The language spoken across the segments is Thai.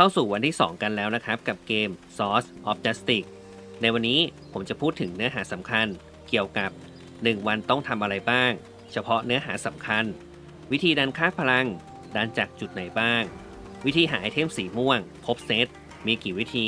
เข้าสู่วันที่ 2 กันแล้วนะครับ กับเกม Source of Justice ในวันนี้ผมจะพูดถึงเนื้อหาสำคัญเกี่ยวกับ 1 วันต้องทำอะไรบ้าง เฉพาะเนื้อหาสำคัญ วิธีดันค่าพลัง ดันจากจุดไหนบ้าง วิธีหาไอเทมสีม่วงครบเซตมีกี่วิธี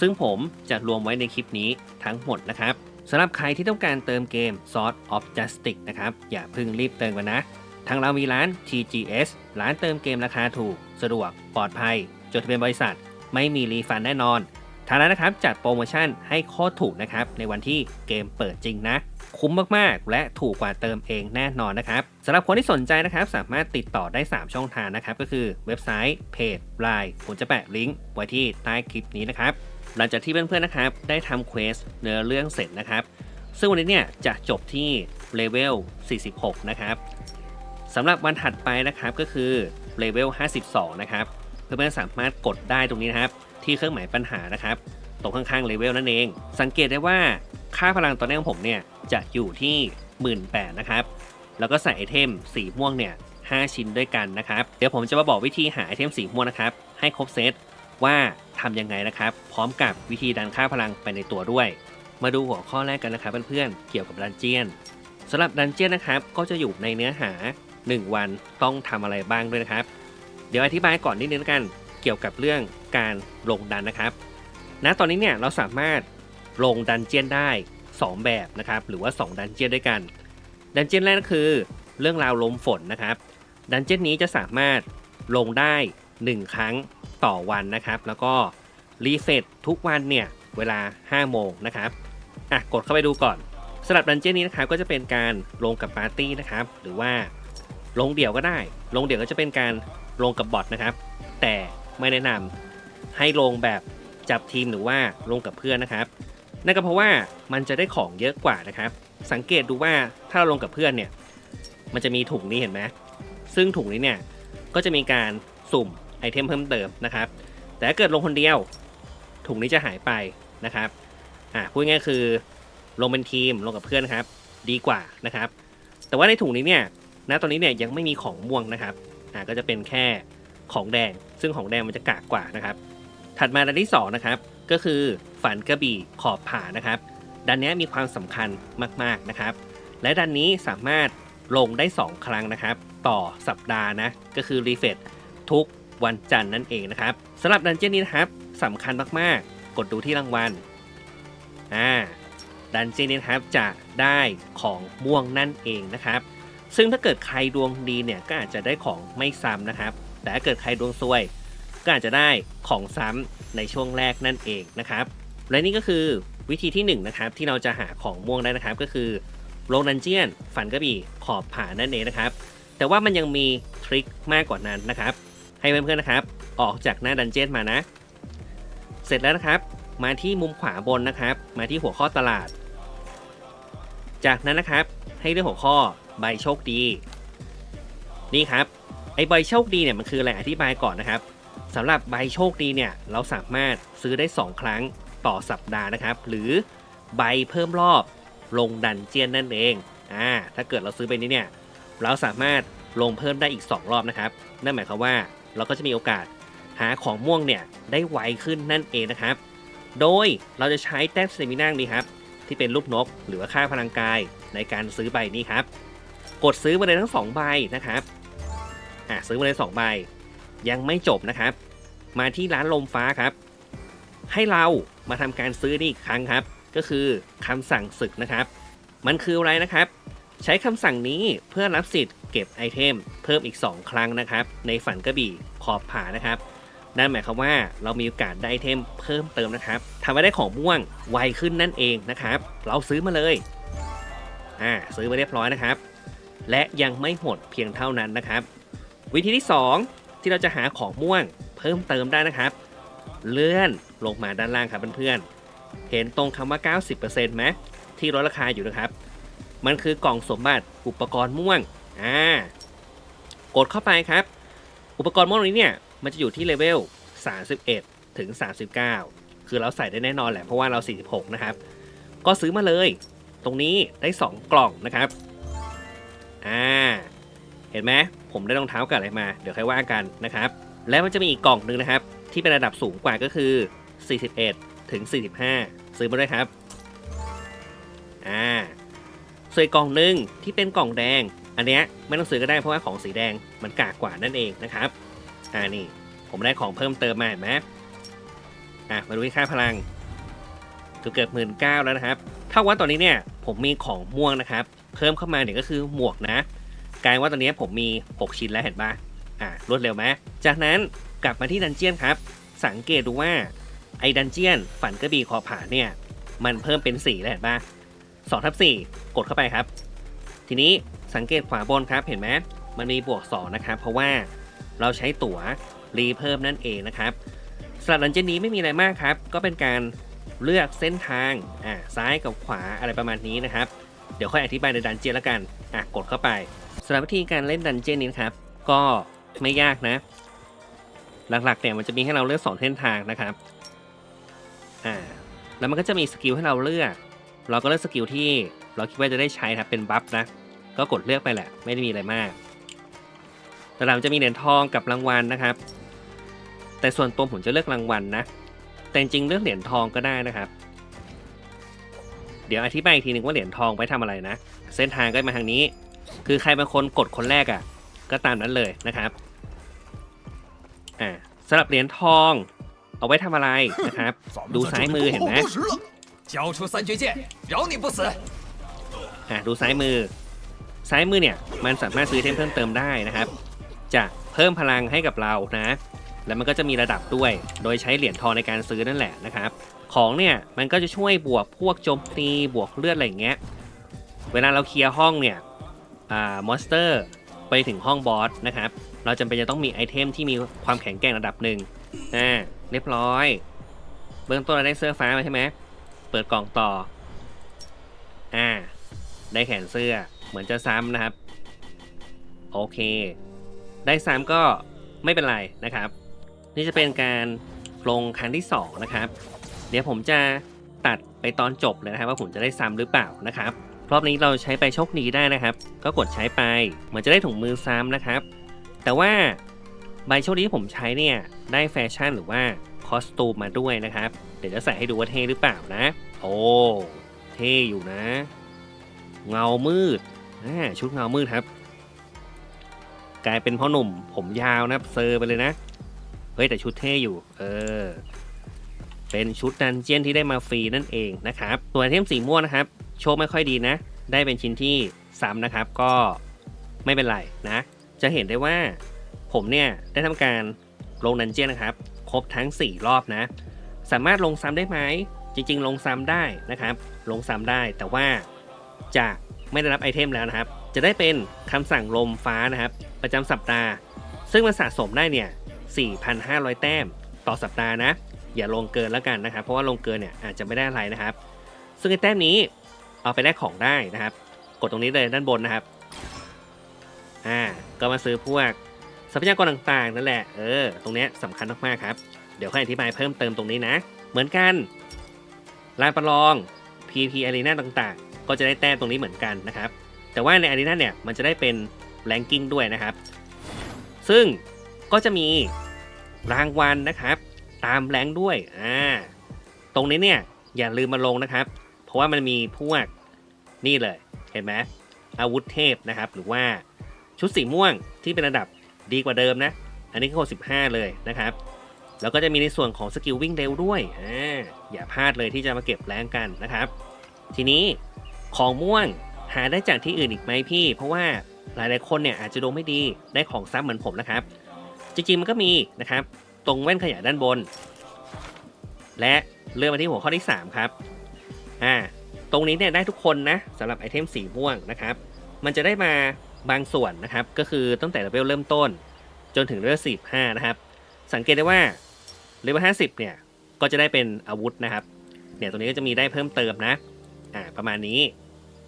ซึ่งผมจะรวมไว้ในคลิปนี้ทั้งหมดนะครับสำหรับใครที่ต้องการเติมเกม Source of Justice นะครับ อย่าเพิ่งรีบเติมกันนะ ทางเรามีร้าน TGS ร้านเติมเกมราคาถูก สะดวก ปลอดภัย จดทะเบียนบริษัท ไม่มีรีฟันแน่นอนทางร้นนะครับจัดโปรโมชั่นให้โคตรถูกนะครับในวันที่เกมเปิดจริงนะ คุ้มมากๆ และถูกกว่าเติมเองแน่นอนนะครับสำหรับคนที่สนใจนะครับสามารถติดต่อได้ 3 ช่องทางนะครับ ก็คือเว็บไซต์เพจไลน์ผมจะแปะลิงก์ไว้ที่ใต้คลิปนี้นะครับหลังจากที่เพื่อนๆนะครับได้ทำเควสเนื้อเรื่องเสร็จนะครับซึ่งวันนี้เนี่ยจะจบที่เลเวล 46 นะครับสำหรับวันถัดไปนะครับก็คือเลเวล 52 นะครับ เพื่อนๆสามารถกดได้ตรงนี้นะครับ ที่เครื่องหมายปัญหานะครับ ตรงข้างๆเลเวลนั่นเอง สังเกตได้ว่าค่าพลังตอนนี้ของผมเนี่ยจะอยู่ที่ 18,000นะครับ แล้วก็ใส่ไอเทมสีม่วงเนี่ย5ชิ้นด้วยกันนะครับ เดี๋ยวผมจะมาบอกวิธีหาไอเทมสีม่วงนะครับ ให้ครบเซตว่าทำยังไงนะครับ พร้อมกับวิธีดันค่าพลังไปในตัวด้วย มาดูหัวข้อแรกกันนะครับเพื่อนๆเกี่ยวกับดันเจียนสำหรับดันเจียนนะครับก็จะอยู่ในเนื้อหา 1 วันต้องทำอะไรบ้างด้วยนะครับ เดี๋ยวอธิบายก่อนนิดนึงกันเกี่ยวกับเรื่องการลงดันนะครับณตอนนี้เนี่ยเราสามารถลงดันเจียนได้ 2 แบบนะครับหรือว่า 2 ดันเจียนด้วยกัน ดันเจียนแรกก็คือ เรื่องราวลมฝนนะครับ ดันเจียนนี้จะสามารถลงได้ 1 ครั้งต่อวันนะครับ แล้วก็รีเฟซทุกวันเนี่ยเวลา 5 โมงนะครับอะกดเข้าไปดูก่อนสำหรับดันเจียนนี้นะครับก็จะเป็นการลงกับปาร์ตี้นะครับหรือว่าลงเดี่ยวก็ได้ ลงเดี่ยวก็จะเป็นการ ลงกับบอทนะครับ แต่ไม่แนะนำให้ลงแบบจับทีมหรือว่าลงกับเพื่อนนะครับ นั่นก็เพราะว่ามันจะได้ของเยอะกว่านะครับ สังเกตดูว่าถ้าเราลงกับเพื่อนเนี่ย มันจะมีถุงนี้เห็นไหมซึ่งถุงนี้เนี่ยก็จะมีการสุ่มไอเทมเพิ่มเติมนะครับ แต่ถ้าเกิดลงคนเดียว ถุงนี้จะหายไปนะครับอ่าพูดง่ายๆคือลงเป็นทีมลงกับเพื่อนนครับ ดีกว่านะครับ แต่ว่าในถุงนี้เนี่ยณตอนนี้เนี่ยยังไม่มีของม่วงนะครับ อ่าก็จะเป็นแค่ของแดง ซึ่งของแดงมันจะกากกว่านะครับ ถัดมาดันที่สองนะครับก็คือฝันกระบี่ขอบผานะครับดันนี้มีความสำคัญมากๆนะครับ และดันนี้สามารถลงได้ 2 ครั้งนะครับ ต่อสัปดาห์นะก็คือรีเฟซทุกวันจันทร์นั่นเองนะครับสำหรับดันเจี้ยนนี้นะครับสำคัญมากๆ กดดูที่รางวัลอ่าดันเจี้ยนนี้นะครับจะได้ของม่วงนั่นเองนะครับ ซึ่งถ้าเกิดใครดวงดีเนี่ยก็อาจจะได้ของไม่ซ้ำนะครับ แต่ถ้าเกิดใครดวงซวย ก็อาจจะได้ของซ้ำในช่วงแรกนั่นเองนะครับและนี่ก็คือวิธีที่1นงนะครับที่เราจะหาของม่วงได้นะครับ ก็คือลงดันเจียนฝันกระบี่ขอบผานั่นเองนะครับ แต่ว่ามันยังมีทริคมากกว่านั้นนะครับ ให้เพื่อนๆนะครับ ออกจากหน้าดันเจียนมานะ เสร็จแล้วนะครับ มาที่มุมขวาบนนะครับ มาที่หัวข้อตลาด จากนั้นนะครับให้เลือกหัวข้อ ใบโชคดี นี่ครับไอใบโชคดีเนี่ยมันคืออะไรอธิบายก่อนนะครับสำหรับใบโชคดีเนี่ยเราสามารถซื้อได้ 2 ครั้งต่อสัปดาห์นะครับ หรือใบเพิ่มรอบลงดันเจียนนั่นเองอ่าถ้าเกิดเราซื้อไปนี้เนี่ยเราสามารถลงเพิ่มได้อีก 2 รอบนะครับ นั่นหมายความว่าเราก็จะมีโอกาสหาของม่วงเนี่ยได้ไวขึ้นนั่นเองนะครับ โดยเราจะใช้แต้มสเตมิน่านี้ครับที่เป็นรูปนกหรือว่าค่าพลังกายในการซื้อใบนี้ครับ กดซื้อมาเลยทั้ง 2 ใบนะครับอะซื้อมาเลย2ใบ ยังไม่จบนะครับ มาที่ร้านลมฟ้าครับ ให้เรามาทำการซื้อนี่อีกครั้งครับ ก็คือคำสั่งศึกนะครับ มันคืออะไรนะครับ ใช้คำสั่งนี้เพื่อรับสิทธิ์เก็บไอเทมเพิ่มอีก 2 ครั้งนะครับ ในฝันกระบี่ขอบผานะครับนั่นหมายความว่าเรามีโอกาสได้ไอเทมเพิ่มเติมนะครับทำให้ได้ของม่วงไวขึ้นนั่นเองนะครับ เราซื้อมาเลย อ่า ซื้อมาเรียบร้อยนะครับ และยังไม่หมดเพียงเท่านั้นนะครับ วิธีที่ 2 ที่เราจะหาของม่วงเพิ่มเติมได้นะครับ เลื่อนลงมาด้านล่างครับเพื่อนๆเห็นตรงคำว่า 90%ไหมที่ลดราคาอยู่นะครับ มันคือกล่องสมบัติอุปกรณ์ม่วงอ่ากดเข้าไปครับ อุปกรณ์ม่วงนี้เนี่ยมันจะอยู่ที่เลเวล 31 ถึง 39 คือเราใส่ได้แน่นอนแหละเพราะว่าเรา 46 นะครับ ก็ซื้อมาเลย ตรงนี้ได้ 2 กล่องนะครับ อ่า เห็นไหมผมได้รองเท้ากับอะไรมา เดี๋ยวค่อยว่ากันนะครับ แล้วมันจะมีอีกกล่องหนึ่งนะครับ ที่เป็นระดับสูงกว่าก็คือ 41 ถึง 45 ซื้อมาด้วยครับ อ่าส่วนอีกกล่องหนึ่งที่เป็นกล่องแดง อันเนี้ยไม่ต้องซื้อก็ได้เพราะว่าของสีแดงมันกากกว่านั่นเองนะครับ อ่านี่ ผมได้ของเพิ่มเติมมาเห็นไหมอะมาดูที่ค่าพลังเกือบเกือบหมื่นเก้าแล้วนะครับ เท่าว่าตอนนี้เนี่ยผมมีของม่วงนะครับ เพิ่มเข้ามาเนี่ยก็คือหมวกนะกลายว่าตอนนี้ผมมี 6 ชิ้นแล้วเห็นปะอ่ารวดเร็วไหมจากนั้นกลับมาที่ดันเจียนครับ สังเกตดูว่าไอ้ดันเจียนฝันกระบี่คอผาเนี่ย มันเพิ่มเป็น 4 แล้วเห็นปะสองทับสี่กดเข้าไปครับ ทีนี้สังเกตขวาบนครับเห็นไหมมันมีบวก 2 นะครับ เพราะว่าเราใช้ตั๋วรีเพิ่มนั่นเองนะครับสำหรับดันเจียนนี้ไม่มีอะไรมากครับ ก็เป็นการเลือกเส้นทางอ่าซ้ายกับขวาอะไรประมาณนี้นะครับ เดี๋ยวค่อยอธิบายในดันเจียนแล้วกัน อะ กดเข้าไปสำหรับวิธีการเล่นดันเจียนนี้นะครับ ก็ไม่ยากนะ หลักๆเนี่ยมันจะมีให้เราเลือกสองเส้นทางนะครับ อ่า แล้วมันก็จะมีสกิลให้เราเลือก เราก็เลือกสกิลที่เราคิดว่าจะได้ใช้ครับเป็นบัฟนะ ก็กดเลือกไปแหละ ไม่ได้มีอะไรมาก แต่เราจะมีเหรียญทองกับรางวัลนะครับ แต่ส่วนตัวผมจะเลือกรางวัลนะ แต่จริงเลือกเหรียญทองก็ได้นะครับ ดี๋ยวอธิบายอีกทีหนึ่งว่าเหรียญทองไปทำอะไรนะ เส้นทางก็มาทางนี้ คือใครเป็นคนกดคนแรกอะ่ะ ก็ตามนั้นเลยนะครับ อ่าสำหรับเหรียญทอง เอาไว้ทำอะไรนะครับ ดูซ้ายมือเห็นไหม 交出三绝剑，饶你不死！ อ่ะดูซ้ายมือ ซ้ายมือเนี่ยมันสามารถซื้อไอเทมเพิ่มเติมได้นะครับ จะเพิ่มพลังให้กับเรานะ แล้วมันก็จะมีระดับด้วย โดยใช้เหรียญทองในการซื้อนั่นแหละนะครับ ของเนี่ยมันก็จะช่วยบวกพวกโจมตีบวกเลือดอะไรอย่างเงี้ย เวลาเราเคลียร์ห้องเนี่ยอ่ามอนสเตอร์ไปถึงห้องบอสนะครับ เราจำเป็นจะต้องมีไอเทมที่มีความแข็งแกร่งระดับหนึ่งอ่าเรียบร้อย เบื้องต้นเราได้เสื้อฟ้ามาใช่ไหมเปิดกล่องต่อ อ่า ได้แขนเสื้อ เหมือนจะซ้ำนะครับ โอเค ได้ซ้ำก็ไม่เป็นไรนะครับ นี่จะเป็นการลงครั้งที่สองนะครับ เดี๋ยวผมจะตัดไปตอนจบเลยนะครับ ว่าผมจะได้ซ้ำหรือเปล่านะครับ รอบนี้เราใช้ไปโชคดีได้นะครับ ก็กดใช้ไปเหมือนจะได้ถุงมือซ้ำนะครับ แต่ว่าใบโชคดีที่ผมใช้เนี่ยได้แฟชั่นหรือว่าคอสตูมมาด้วยนะครับ เดี๋ยวจะใส่ให้ดูว่าเท่หรือเปล่านะ โอ้เท่อยู่นะ เงามืดชุดเงามืดครับ กลายเป็นพ่อหนุ่มผมยาวนะเซอร์ไปเลยนะ เฮ้ยแต่ชุดเท่อยู่ เออ เป็นชุดดันเจียนที่ได้มาฟรีนั่นเองนะครับ ส่วนไอเทมสีม่วงนะครับ โชคไม่ค่อยดีนะ ได้เป็นชิ้นที่ซ้ำนะครับ ก็ไม่เป็นไรนะ จะเห็นได้ว่าผมเนี่ยได้ทำการลงดันเจียนนะครับ ครบทั้ง 4 รอบนะ สามารถลงซ้ำได้ไหม จริง ๆ ลงซ้ำได้นะครับ ลงซ้ำได้แต่ว่าจะไม่ได้รับไอเทมแล้วนะครับ จะได้เป็นคำสั่งลมฟ้านะครับ ประจำสัปดาห์ ซึ่งมันสะสมได้เนี่ย 4,500 แต้มต่อสัปดาห์นะ อย่าลงเกินแล้วกันนะครับ เพราะว่าลงเกินเนี่ยอาจจะไม่ได้อะไรนะครับ ซึ่งไอ้แต้มนี้เอาไปแลกของได้นะครับ กดตรงนี้เลยด้านบนนะครับ อ่า ก็มาซื้อพวกทรัพยากรต่างๆนั่นแหละ เออ ตรงนี้ยสำคัญมากๆครับ เดี๋ยวค่อยอธิบายเพิ่มเติมตรงนี้นะ เหมือนกัน ลานประลอง PP Arena ต่างๆ ก็จะได้แต้มตรงนี้เหมือนกันนะครับ แต่ว่าใน Arena เนี่ย มันจะได้เป็น Ranking ด้วยนะครับ ซึ่ง ก็จะมีรางวัลนะครับ ตามแรงด้วยอ่าตรงนี้เนี่ยอย่าลืมมาลงนะครับ เพราะว่ามันมีพวกนี่เลยเห็นไหมอาวุธเทพนะครับ หรือว่าชุดสีม่วงที่เป็นระดับดีกว่าเดิมนะ อันนี้ก็15เลยนะครับ แล้วก็จะมีในส่วนของสกิลวิ่งเร็วด้วยอ่าอย่าพลาดเลยที่จะมาเก็บแรงกันนะครับ ทีนี้ของม่วงหาได้จากที่อื่นอีกไหมพี่ เพราะว่าหลายๆคนเนี่ยอาจจะดวงไม่ดีได้ของซ้ำเหมือนผมนะครับ จริงๆมันก็มีนะครับ ตรงแว่นขยายด้านบน และเลื่อนมาที่หัวข้อที่ 3 ครับอ่าตรงนี้เนี่ยได้ทุกคนนะสำหรับไอเทมสีม่วงนะครับ มันจะได้มาบางส่วนนะครับ ก็คือตั้งแต่เลเวลเริ่มต้น จนถึงเลเวล45นะครับ สังเกตได้ว่าเลเวล50เนี่ยก็จะได้เป็นอาวุธนะครับเนี่ยตรงนี้ก็จะมีได้เพิ่มเติมนะอ่าประมาณนี้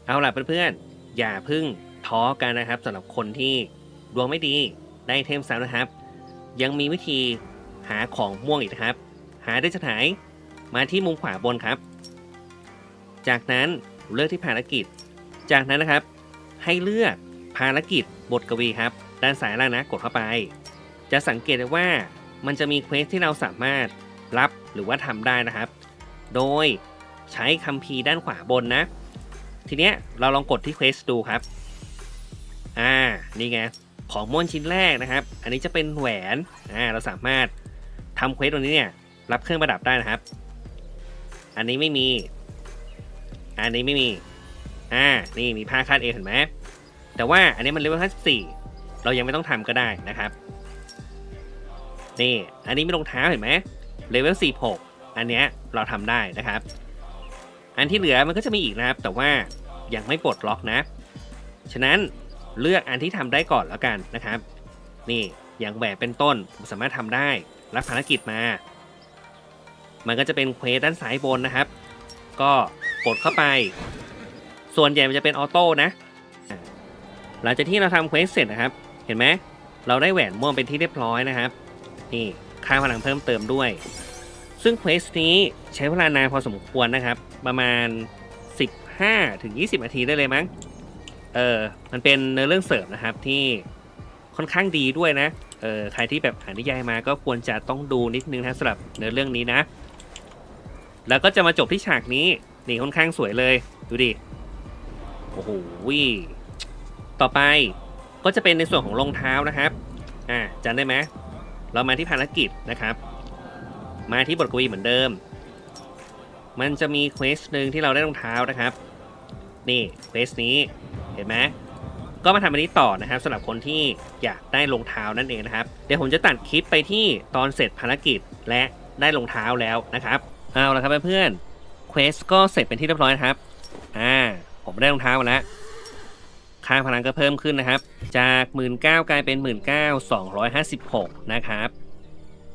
เอาล่ะเพื่อนๆอย่าเพึ่งท้อกันนะครับสำหรับคนที่ดวงไม่ดีได้เทมซ้ำนะครับ ยังมีวิธีหาของม่วงอีกนะครับ หาได้จากไหนมาที่มุมขวาบนครับ จากนั้นเลือกที่ภารกิจ จากนั้นนะครับ ให้เลือกภารกิจบทกวีครับ ด้านซ้ายล่างนะกดเข้าไป จะสังเกตได้ว่ามันจะมีเควสที่เราสามารถรับหรือว่าทำได้นะครับ โดยใช้คัมภีร์ด้านขวาบนนะ ทีเนี้ยเราลองกดที่เควสดูครับ อ่า นี่ไง ของม่วนชิ้นแรกนะครับ อันนี้จะเป็นแหวน อ่า เราสามารถทำเควสตรงนี้เนี่ย รับเครื่องประดับได้นะครับ อันนี้ไม่มี อันนี้ไม่มี อ่า นี่มีผ้าคาดเอวเห็นไหม แต่ว่าอันนี้มันเลเวล54 เรายังไม่ต้องทำก็ได้นะครับ นี่ อันนี้มีรองเท้าเห็นไหมเลเวล46 อันเนี้ยเราทำได้นะครับ อันที่เหลือมันก็จะมีอีกนะครับ แต่ว่ายังไม่ปลดล็อกนะ ฉะนั้น เลือกอันที่ทำได้ก่อนแล้วกันนะครับ นี่อย่างแบบเป็นต้นผมสามารถทำได้รับภารกิจมา มันก็จะเป็นเควสด้านซ้ายบนนะครับ ก็กดเข้าไป ส่วนใหญ่มันจะเป็นออโต้นะ หลังจากที่เราทำเควสเสร็จนะครับ เห็นไหมเราได้แหวนม่วงเป็นที่เรียบร้อยนะครับ นี่ค่าพลังเพิ่มเติมด้วย ซึ่งเควสนี้ใช้เวลานานพอสมควรนะครับ ประมาณ 15ถึง20นาทีได้เลยมั้ง เออมันเป็นเนื้อเรื่องเสริมนะครับที่ค่อนข้างดีด้วยนะเออใครที่แบบอ่านนิยายมาก็ควรจะต้องดูนิดนึงนะสำหรับเนื้อเรื่องนี้นะ แล้วก็จะมาจบที่ฉากนี้นี่ค่อนข้างสวยเลยดูดิโอ้โหวิต่อไปก็จะเป็นในส่วนของรองเท้านะครับอ่าจำได้ไหมเรามาที่ภารกิจนะครับ มาที่บทกวีเหมือนเดิม มันจะมีเควสหนึ่งที่เราได้รองเท้านะครับ นี่เควสนี้ เห็นไหมก็มาทำอันนี้ต่อนะครับสำหรับคนที่อยากได้รองเท้านั่นเองนะครับ เดี๋ยวผมจะตัดคลิปไปที่ตอนเสร็จภารกิจและได้รองเท้าแล้วนะครับเอาละครับเพื่อนๆเควสก็เสร็จเป็นที่เรียบร้อยนะครับอ่าผมได้รองเท้ามาแล้วค่าพลังก็เพิ่มขึ้นนะครับ จาก 1 9ื่นกลายเป็น 1 9ื่น256 นะครับ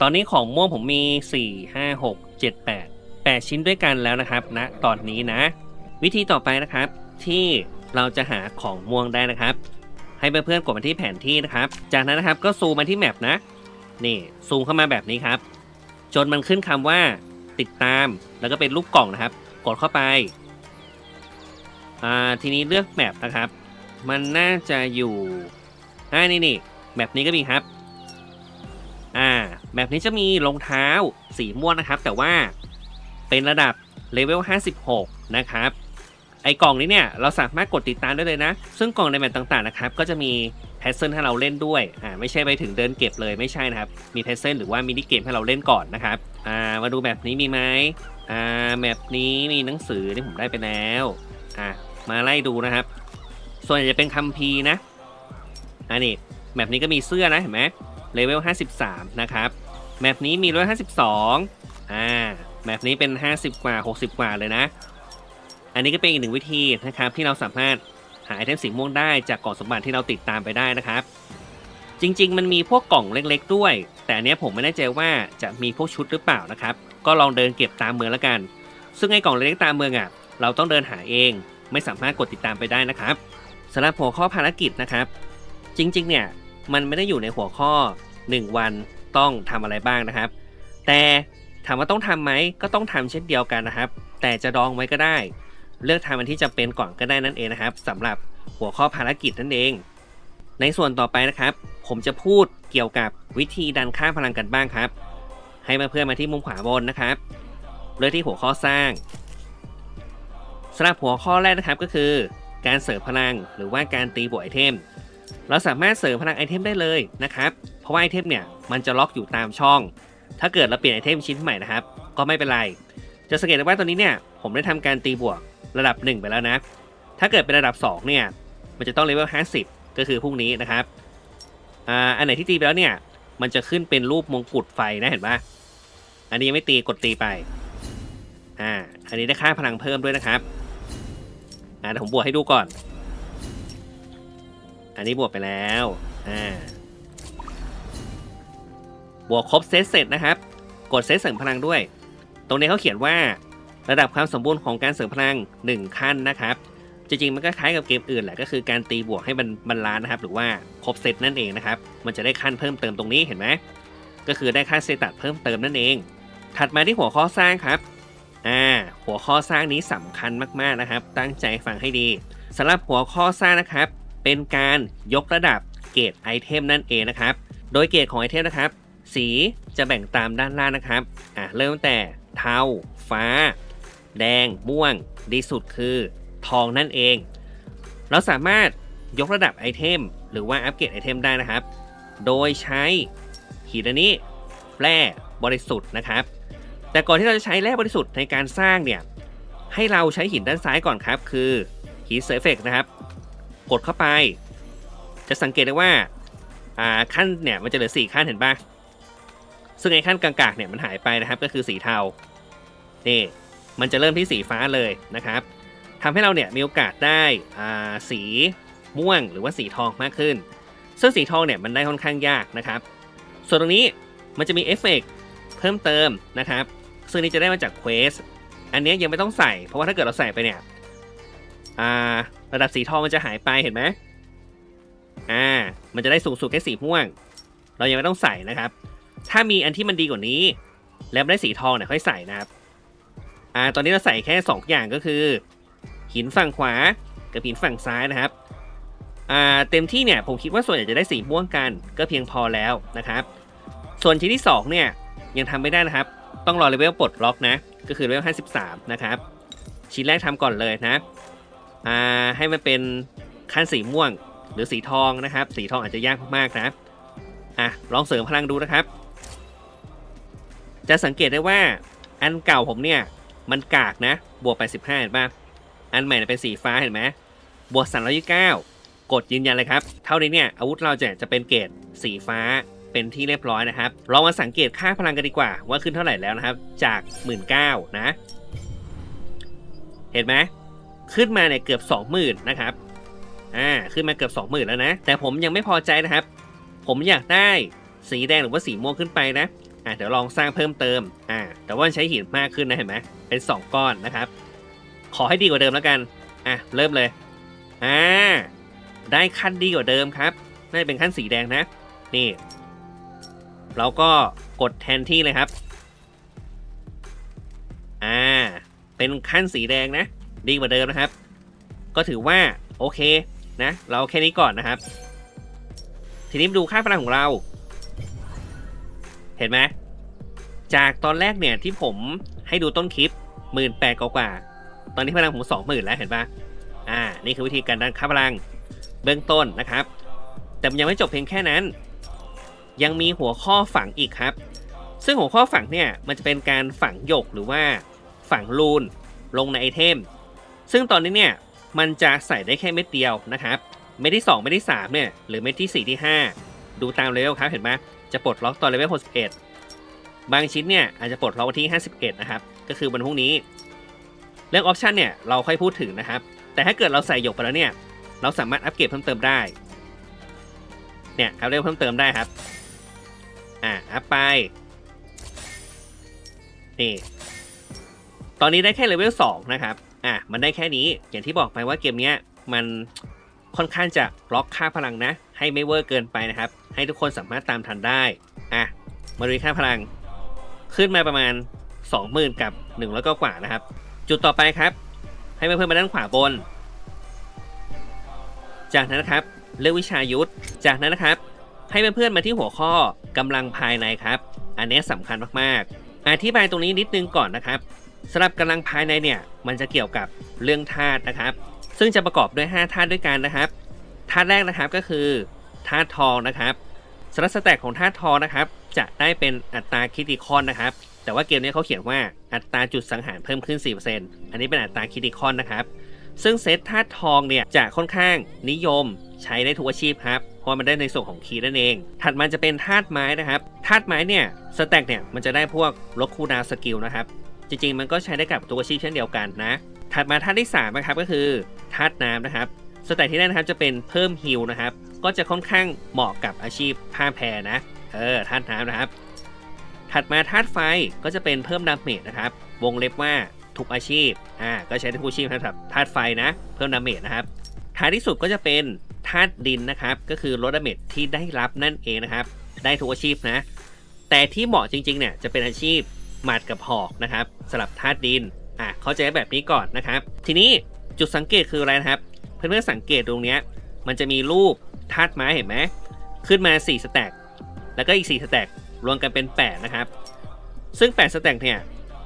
ตอนนี้ของม่วงผมมี 4 5 6 7 8 8 ชิ้นด้วยกันแล้วนะครับณนะตอนนี้นะ วิธีต่อไปนะครับที่ เราจะหาของม่วงได้นะครับ ให้เพื่อนๆกดมาที่แผนที่นะครับ จากนั้นนะครับก็ซูมมาที่แมปนะ นี่ซูมเข้ามาแบบนี้ครับ จนมันขึ้นคำว่าติดตามแล้วก็เป็นรูปกล่องนะครับ กดเข้าไปอ่าทีนี้เลือกแมปนะครับ มันน่าจะอยู่อ่านี่นี่แบบนี้ก็มีครับอ่าแบบนี้จะมีรองเท้าสีม่วงนะครับ แต่ว่าเป็นระดับเลเวล 56 นะครับ ไอกล่องนี้เนี่ยเราสามารถกดติดตามได้เลยนะ ซึ่งกล่องในแมปต่างๆนะครับก็จะมีแพทเทิร์นให้เราเล่นด้วยอ่าไม่ใช่ไปถึงเดินเก็บเลยไม่ใช่นะครับมีแพทเทิร์นหรือว่ามินิเกมให้เราเล่นก่อนนะครับอ่ามาดูแบบนี้มีไหมอ่าแบบนี้มีหนังสือที่ผมได้ไปแล้วอ่ามาไล่ดูนะครับ ส่วนใหญ่จะเป็นคัมภีร์นะอันนี้แบบนี้ก็มีเสื้อนะเห็นไหมเลเวล 53 นะครับแบบนี้มีเลเวล52อ่าแบบนี้เป็น 50 กว่า 60 กว่าเลยนะ อันนี้ก็เป็นอีกหนึ่งวิธีนะครับที่เราสามารถหาไอเทมสีม่วงได้จากกล่องสมบัติที่เราติดตามไปได้นะครับ จริง ๆ มันมีพวกกล่องเล็ก ๆ ด้วย แต่อันนี้ผมไม่แน่ใจว่าจะมีพวกชุดหรือเปล่านะครับ ก็ลองเดินเก็บตามเมืองแล้วกัน ซึ่งไอ้กล่องเล็กตามเมืองอะเราต้องเดินหาเอง ไม่สามารถกดติดตามไปได้นะครับสำหรับหัวข้อภารกิจนะครับ จริง ๆ เนี่ยมันไม่ได้อยู่ในหัวข้อ 1 วันต้องทำอะไรบ้างนะครับ แต่ถามว่าต้องทำไหมก็ต้องทำเช่นเดียวกันนะครับ แต่จะดองไว้ก็ได้ เลือกทำอันที่จำเป็นก่อนก็ได้นั่นเองนะครับสำหรับหัวข้อภารกิจนั่นเอง ในส่วนต่อไปนะครับ ผมจะพูดเกี่ยวกับวิธีดันค่าพลังกันบ้างครับ ให้มาเพื่อนๆมาที่มุมขวาบนนะครับเลือกที่หัวข้อสร้างสำหรับหัวข้อแรกนะครับก็คือ การเสริมพลังหรือว่าการตีบวกไอเทม เราสามารถเสริมพลังไอเทมได้เลยนะครับ เพราะว่าไอเทมเนี่ยมันจะล็อกอยู่ตามช่อง ถ้าเกิดเราเปลี่ยนไอเทมชิ้นใหม่นะครับ ก็ไม่เป็นไร จะสังเกตได้ว่าตอนนี้เนี่ยผมได้ทำการตีบวก ระดับ 1 ไปแล้วนะ ถ้าเกิดเป็นระดับ 2 เนี่ย มันจะต้องเลเวล 50 ก็คือพรุ่งนี้นะครับ อ่า อันไหนที่ตีไปแล้วเนี่ย มันจะขึ้นเป็นรูปมงกุฎไฟนะเห็นปะอันนี้ยังไม่ตีกดตีไป อ่า อันนี้ได้ค่าพลังเพิ่มด้วยนะครับ อ่าเดี๋ยวผมบวกให้ดูก่อน อันนี้บวกไปแล้ว อ่า บวกครบเซตเสร็จนะครับ กดเซตเสริมพลังด้วย ตรงนี้เขาเขียนว่า ระดับความสมบูรณ์ของการเสริมพลัง 1 ขั้นนะครับ จริงๆ มันก็คล้ายกับเกมอื่นแหละก็คือการตีบวกให้มันบรรลานนะครับ หรือว่าครบเซตนั่นเองนะครับ มันจะได้ขั้นเพิ่มเติมตรงนี้เห็นไหมก็คือได้ค่าเซตัดเพิ่มเติมนั่นเอง ถัดมาที่หัวข้อสร้างครับอ่าหัวข้อสร้างนี้สำคัญมากๆนะครับ ตั้งใจฟังให้ดีสำหรับหัวข้อสร้างนะครับ เป็นการยกระดับเกรดไอเทมนั่นเองนะครับ โดยเกรดของไอเทมนะครับ สีจะแบ่งตามด้านล่างนะครับอะเริ่มตั้งแต่เทาฟ้า แดงม่วง ดีสุดคือทองนั่นเอง เราสามารถยกระดับไอเทม หรือว่าอัปเกรดไอเทมได้นะครับ โดยใช้หินอันนี้แร่บริสุทธิ์นะครับ แต่ก่อนที่เราจะใช้แร่บริสุทธิ์ในการสร้างเนี่ย ให้เราใช้หินด้านซ้ายก่อนครับ คือหินเซฟเฟกนะครับ กดเข้าไป จะสังเกตได้ว่าอ่าขั้นเนี่ยมันจะเหลือสี่ขั้นเห็นปะซึ่งไอ้ขั้นกลางๆเนี่ยมันหายไปนะครับก็คือสีเทา นี่ มันจะเริ่มที่สีฟ้าเลยนะครับทำให้เราเนี่ยมีโอกาสได้สีม่วงหรือว่าสีทองมากขึ้น ซึ่งสีทองเนี่ยมันได้ค่อนข้างยากนะครับ ส่วนตรงนี้มันจะมีเอฟเฟกต์เพิ่มเติมนะครับ ซึ่งนี่จะได้มาจากเควสอันนี้ยังไม่ต้องใส่ เพราะว่าถ้าเกิดเราใส่ไปเนี่ยระดับสีทองมันจะหายไปเห็นไหมอ่า มันจะได้สูงสุดแค่สีม่วง เรายังไม่ต้องใส่นะครับ ถ้ามีอันที่มันดีกว่านี้ แล้วได้สีทองเนี่ยค่อยใส่นะครับ อ่าตอนนี้เราใส่แค่ 2 อย่างก็คือ หินฝั่งขวากับหินฝั่งซ้ายนะครับอ่าเต็มที่เนี่ยผมคิดว่าส่วนใหญ่จะได้สีม่วงกันก็เพียงพอแล้วนะครับ ส่วนชิ้นที่ 2 เนี่ยยังทำไม่ได้นะครับ ต้องรอเลเวลปลดล็อกนะ ก็คือเลเวล53 นะครับ ชิ้นแรกทำก่อนเลยนะอ่าให้มันเป็นขั้นสีม่วงหรือสีทองนะครับ สีทองอาจจะยากมากๆนะอะลองเสริมพลังดูนะครับ จะสังเกตได้ว่าอันเก่าผมเนี่ย มันกากนะ บวกไป15เห็นป่ะ อันใหม่เนี่ยเป็นสีฟ้าเห็นไหมบวก329กดยืนยันเลยครับ เท่านี้เนี่ยอาวุธเราจะจะเป็นเกรดสีฟ้าเป็นที่เรียบร้อยนะครับลองมาสังเกตค่าพลังกันดีกว่า ว่าขึ้นเท่าไหร่แล้วนะครับ จาก 19,000นะ เห็นไหมขึ้นมาเนี่ยเกือบ 20,000นะครับอ่าขึ้นมาเกือบ 20,000 แล้วนะ แต่ผมยังไม่พอใจนะครับ ผมอยากได้สีแดงหรือว่าสีม่วงขึ้นไปนะ อะเดี๋ยวลองสร้างเพิ่มเติมอ่าแต่ว่าใช้หินมากขึ้นนะเห็นไหมเป็น 2 ก้อนนะครับ ขอให้ดีกว่าเดิมแล้วกันอะเริ่มเลยอ่าได้ขั้นดีกว่าเดิมครับน่าจะเป็นขั้นสีแดงนะ นี่ เราก็กดแทนที่เลยครับอ่าเป็นขั้นสีแดงนะ ดีกว่าเดิมนะครับ ก็ถือว่าโอเคนะ เราแค่นี้ก่อนนะครับ ทีนี้มาดูค่าพลังของเรา เห็นไหม จากตอนแรกเนี่ยที่ผมให้ดูต้นคลิปหมื่นแปดกว่า ตอนนี้พลังผมสองหมื่นแล้วเห็นปะอ่า นี่คือวิธีการดันค่าพลังเบื้องต้นนะครับ แต่มันยังไม่จบเพียงแค่นั้น ยังมีหัวข้อฝังอีกครับ ซึ่งหัวข้อฝังเนี่ยมันจะเป็นการฝังหยกหรือว่าฝังรูนลงในไอเทม ซึ่งตอนนี้เนี่ยมันจะใส่ได้แค่เม็ดเดียวนะครับ เม็ดที่ 2 เม็ดที่3เนี่ยหรือเม็ดที่ 4 ที่ 5 ดูตามเลเวลครับเห็นไหมจะปลดล็อกตอนเลเวล61 บางชิ้นเนี่ยอาจจะปลดล็อกวันที่ 51 นะครับ ก็คือวันพรุ่งนี้ เรื่องออปชันเนี่ยเราค่อยพูดถึงนะครับ แต่ถ้าเกิดเราใส่หยกไปแล้วเนี่ย เราสามารถอัปเกรดเพิ่มเติมได้ เนี่ยอัปเดตเพิ่มเติมได้ครับ อ่าอัพไป นี่ ตอนนี้ได้แค่เลเวล2นะครับ อะมันได้แค่นี้ อย่างที่บอกไปว่าเกมเนี้ยมันค่อนข้างจะล็อกค่าพลังนะ ให้ไม่เวอร์เกินไปนะครับ ให้ทุกคนสามารถตามทันได้ อะมาดูค่าพลัง ขึ้นมาประมาณ 20,000 กับ1แล้วก็กว่านะครับ จุดต่อไปครับ ให้เพื่อนๆมาด้านขวาบน จากนั้นนะครับเลือกวิชายุทธจากนั้นนะครับ ให้เพื่อนๆมาที่หัวข้อกำลังภายในครับ อันนี้สำคัญมากๆ อธิบายตรงนี้นิดนึงก่อนนะครับสำหรับกำลังภายในเนี่ยมันจะเกี่ยวกับเรื่องธาตุนะครับ ซึ่งจะประกอบด้วย 5 ธาตุด้วยกันนะครับธาตุแรกนะครับก็คือธาตุทองนะครับสำหรับสแต็กของธาตุทองนะครับ จะได้เป็นอัตราคิติคอนนะครับ แต่ว่าเกมนี้เขาเขียนว่าอัตราจุดสังหารเพิ่มขึ้น 4%อันนี้เป็นอัตราคิติคอนนะครับ ซึ่งเซตธาตุทองเนี่ยจะค่อนข้างนิยมใช้ได้ทุกอาชีพครับ เพราะมันได้ในส่วนของคีนั่นเอง ถัดมาจะเป็นธาตุไม้นะครับธาตุไม้เนี่ยสแต็กเนี่ยมันจะได้พวกลดคูดาวสกิลนะครับ จริงๆ มันก็ใช้ได้กับทุกอาชีพเช่นเดียวกันนะ ถัดมาธาตุที่3นะครับก็คือธาตุน้ำนะครับสแต็กที่ได้นะครับจะเป็นเพิ่มฮิลนะครับ ก็จะค่อนข้างเหมาะกับอาชีพผ้าแพรนะ เออธาตุน้ำนะครับ ถัดมาธาตุไฟก็จะเป็นเพิ่มดาเมจนะครับ วงเล็บว่าทุกอาชีพ อ่า ก็ใช้ทุกอาชีพนะครับธาตุไฟนะ เพิ่มดาเมจนะครับ ท้ายที่สุดก็จะเป็นธาตุดินนะครับ ก็คือลดดาเมจที่ได้รับนั่นเองนะครับ ได้ทุกอาชีพนะ แต่ที่เหมาะจริงๆเนี่ยจะเป็นอาชีพหมัดกับหอกนะครับสลับธาตุดิน อะเข้าใจแบบนี้ก่อนนะครับ ทีนี้จุดสังเกตคืออะไรนะครับ เพื่อนๆสังเกตตรงเนี้ยมันจะมีรูปธาตุไม้เห็นไหมขึ้นมา 4 สแต็ก แล้วก็อีก4สแต็กรวมกันเป็น 8 นะครับ ซึ่ง 8 สแต็กเนี่ย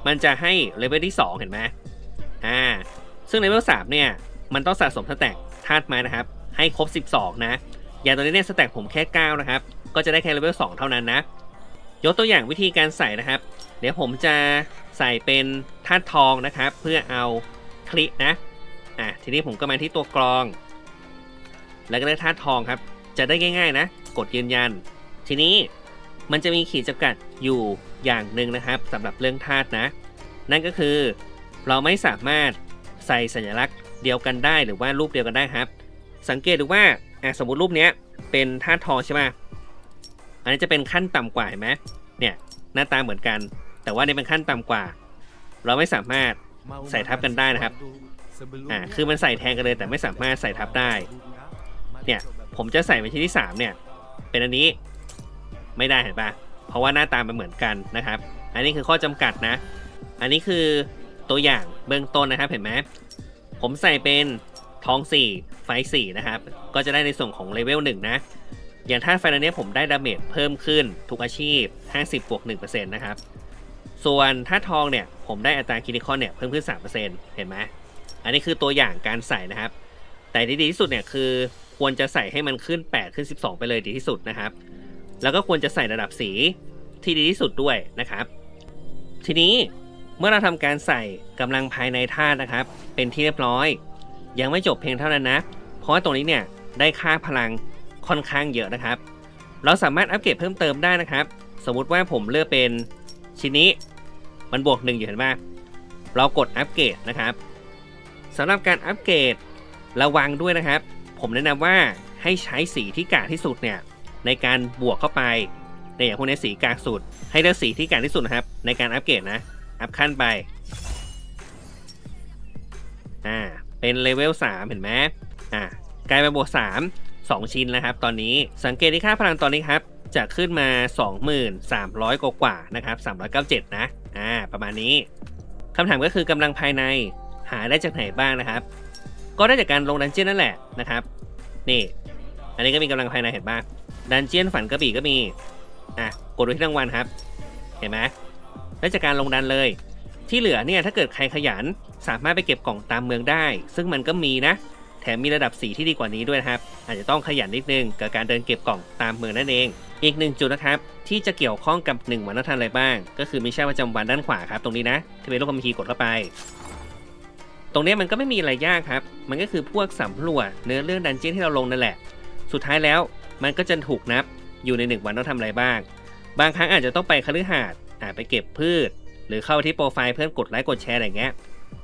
มันจะให้เลเวลที่ 2 เห็นไหมอ่า ซึ่งเลเวล3เนี่ย มันต้องสะสมสแต็กธาตุไม้นะครับ ให้ครบ 12 นะ อย่างตอนนี้เนี่ยสแต็กผมแค่ 9 นะครับ ก็จะได้แค่เลเวล2เท่านั้นนะ ยกตัวอย่างวิธีการใส่นะครับ เดี๋ยวผมจะใส่เป็นธาตุทองนะครับ เพื่อเอาคลินะ อะทีนี้ผมก็มาที่ตัวกรอง แล้วก็ได้ธาตุทองครับ จะได้ง่าย ๆ นะ กดยืนยัน ทีนี้มันจะมีขีดจำกัดอยู่อย่างหนึ่งนะครับสำหรับเรื่องธาตุนะ นั่นก็คือเราไม่สามารถใส่สัญลักษณ์เดียวกันได้หรือว่ารูปเดียวกันได้ครับ สังเกตดูว่าอะสมมติรูปเนี้ยเป็นธาตุทองใช่ไหมอันนี้จะเป็นขั้นต่ำกว่าเห็นไหมเนี่ยหน้าตาเหมือนกัน แต่ว่านี่เป็นขั้นต่ำกว่า เราไม่สามารถใส่ทับกันได้นะครับอ่าคือมันใส่แทนกันเลยแต่ไม่สามารถใส่ทับได้ เนี่ยผมจะใส่ไปที่ที่3เนี่ยเป็นอันนี้ ไม่ได้เห็นปะเพราะว่าหน้าตามันเหมือนกันนะครับ อันนี้คือข้อจำกัดนะ อันนี้คือตัวอย่างเบื้องต้นนะครับเห็นไหมผมใส่เป็นทอง 4 ไฟ 4 นะครับ ก็จะได้ในส่วนของเลเวล1นะ อย่างถ้าไฟนนี้ผมได้ดาเมจเพิ่มขึ้นทุกอาชีพ 50บวก1%นะครับ ส่วนถ้าทองเนี่ยผมได้อัตราคินิคอนเนี่ยเพิ่มขึ้น 3%เห็นไหมอันนี้คือตัวอย่างการใส่นะครับ แต่ที่ดีที่สุดเนี่ยคือควรจะใส่ให้มันขึ้น 8 ขึ้น 12 ไปเลยดีที่สุดนะครับ แล้วก็ควรจะใส่ระดับสีที่ดีที่สุดด้วยนะครับ ทีนี้เมื่อเราทำการใส่กำลังภายในธาตุนะครับ เป็นที่เรียบร้อย ยังไม่จบเพียงเท่านั้นนะ เพราะว่าตรงนี้เนี่ยได้ค่าพลังค่อนข้างเยอะนะครับ เราสามารถอัปเกรดเพิ่มเติมได้นะครับ สมมุติว่าผมเลือกเป็นชิ้นนี้มันบวกหนึ่งอยู่เห็นไหมเรากดอัปเกรดนะครับสำหรับการอัปเกรดระวังด้วยนะครับ ผมแนะนำว่าให้ใช้สีที่กาที่สุดเนี่ย ในการบวกเข้าไปในอย่างพวกนี้สีกากสุด ให้เลือกสีที่กากที่สุดนะครับ ในการอัปเกรดนะ อัพขั้นไป อ่า เป็นเลเวล3เห็นไหมอ่ากลายเป็นบวก3 2 ชิ้นนะครับ ตอนนี้สังเกตที่ค่าพลังตอนนี้ครับ จะขึ้นมา 2300 กว่ากว่านะครับ397 นะ อ่า ประมาณนี้คำถามก็คือกำลังภายในหาได้จากไหนบ้างนะครับ ก็ได้จากการลงดันเจี้ยนนั่นแหละนะครับ นี่ อันนี้ก็มีกำลังภายในเห็นบ้าง ดันเจียนฝันกระบี่ก็มี อะ กดดูที่รางวัลครับ เห็นไหมได้จากการลงดันเลย ที่เหลือเนี่ยถ้าเกิดใครขยันสามารถไปเก็บกล่องตามเมืองได้ ซึ่งมันก็มีนะ แถมมีระดับสีที่ดีกว่านี้ด้วยนะครับ อาจจะต้องขยันนิดนึงกับการเดินเก็บกล่องตามเมืองนั่นเอง อีกหนึ่งจุดนะครับ ที่จะเกี่ยวข้องกับหนึ่งวันทันอะไรบ้าง ก็คือมิชชั่นประจำวันด้านขวาครับ ตรงนี้นะที่เป็นลูกคัมภีร์กดเข้าไป ตรงนี้มันก็ไม่มีอะไรยากครับ มันก็คือพวกสำรวจเนื้อเรื่องดันเจี้ยนที่เราลงนั่นแหละ สุดท้ายแล้ว มันก็จะถูกนับอยู่ในหนึ่งวันต้องทำอะไรบ้าง บางครั้งอาจจะต้องไปคฤหาสน์อาจไปเก็บพืช หรือเข้าที่โปรไฟล์เพื่อนกดไลค์กดแชร์อะไรเงี้ย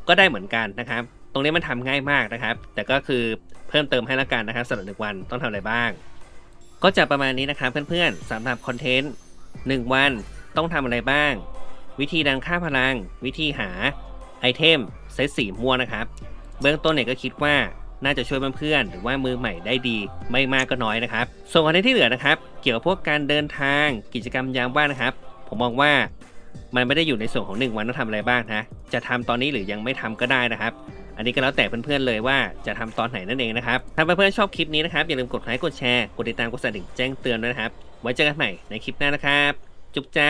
ก็ได้เหมือนกันนะครับ ตรงนี้มันทำง่ายมากนะครับ แต่ก็คือเพิ่มเติมให้ละกันนะครับสำหรับหนึ่งวันต้องทำอะไรบ้าง ก็จะประมาณนี้นะครับเพื่อนๆสำหรับคอนเทนต์1วันต้องทำอะไรบ้าง วิธีดังค่าพลัง วิธีหาไอเทมเซตสีม่วงนะครับ เบื้องต้นเนี่ยก็คิดว่า น่าจะช่วยเพื่อนๆหรือว่ามือใหม่ได้ดี ไม่มากก็น้อยนะครับ ส่วนคอนเทนต์ที่เหลือนะครับ เกี่ยวกับพวกการเดินทางกิจกรรมยามว่างนะครับ ผมมองว่ามันไม่ได้อยู่ในส่วนของ 1 วันต้องทำอะไรบ้างนะ จะทำตอนนี้หรือยังไม่ทำก็ได้นะครับ อันนี้ก็แล้วแต่เพื่อนๆเลยว่าจะทำตอนไหนนั่นเองนะครับ ถ้าเพื่อนๆชอบคลิปนี้นะครับ อย่าลืมกดไลค์กดแชร์กดติดตามกดสั่นแจ้งเตือนด้วยนะครับ ไว้เจอกันใหม่ในคลิปหน้านะครับ จุ๊บจ้า